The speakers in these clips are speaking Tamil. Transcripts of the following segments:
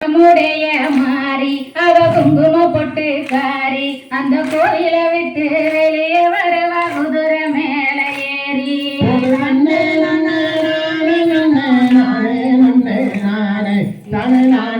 முடைய மாறி அவ குங்கும பொட்டு காரி அந்த கோயில விட்டு வெளியே வருவா குதிர மேல ஏறி. நானே நானே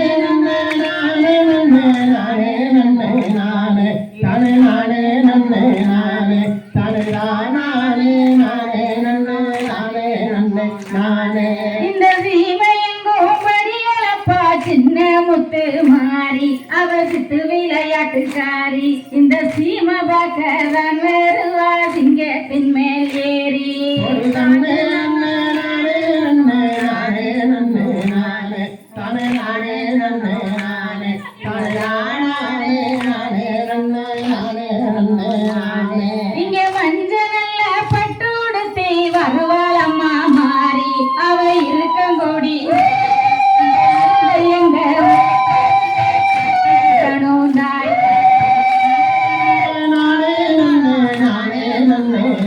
இந்த சீமையின் கோம்படி அளப்பா சின்ன முத்து மாறி. அவ சித்து விளையாட்டுக்காரி. இந்த சீமை பார்க்க தான் வருவா சிங்க பின்மேல் ஏறி. இங்கே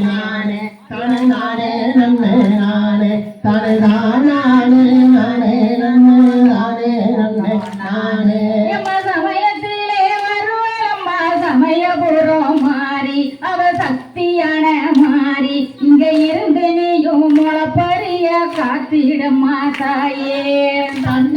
நானே தானே நானே நன்மை நானே தானே தானே நானே நன்மை நானே நன்மை நானே. சமயத்திலே வருவம்மா சமயபுரம் மாறி அவ சக்தியான மாறி இங்க இருந்து நீயும் தன்ன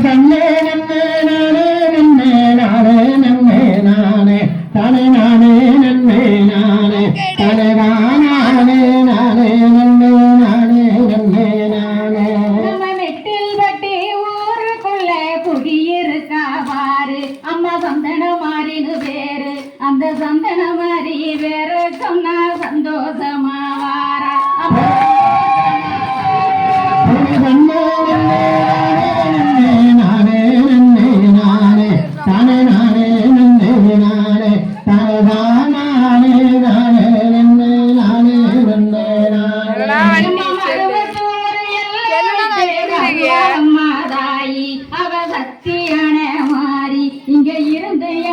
family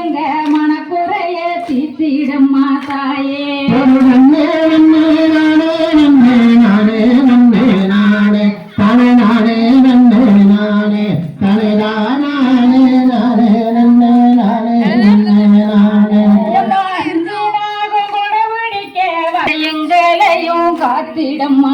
எங்க மனக்குறைய தீத்திடம்மா தாயே நன்னே நன்னே நானே நன்னே நானே நன்னே நானே தானே நானே நன்னே நானே தானே நானே நானே நன்னே நானே நன்னே நானே எங்களையும் காத்திடம்மா